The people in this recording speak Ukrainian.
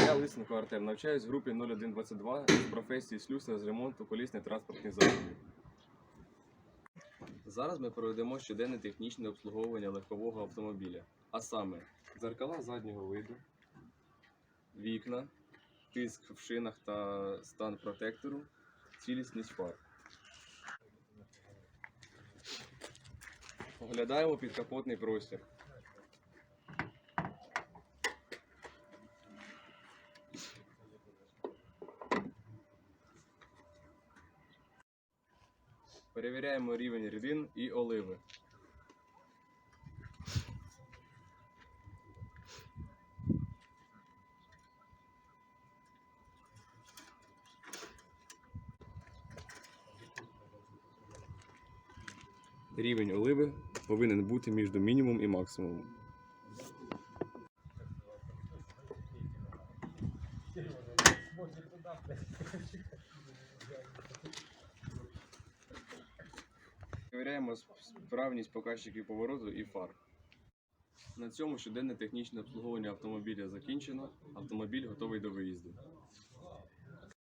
Я Лисенко Артем, навчаюсь в групі 0122 з професії слюсар з ремонту колісних транспортних засобів. Зараз ми проведемо щоденне технічне обслуговування легкового автомобіля, а саме дзеркала заднього виду, вікна, тиск в шинах та стан протектору, цілісність фар. Оглядаємо підкапотний простір. Перевіряємо рівень рідин і оливи. Рівень оливи повинен бути між мінімум і максимумом. Перевіряємо справність показчиків повороту і фар. На цьому щоденне технічне обслуговування автомобіля закінчено. Автомобіль готовий до виїзду.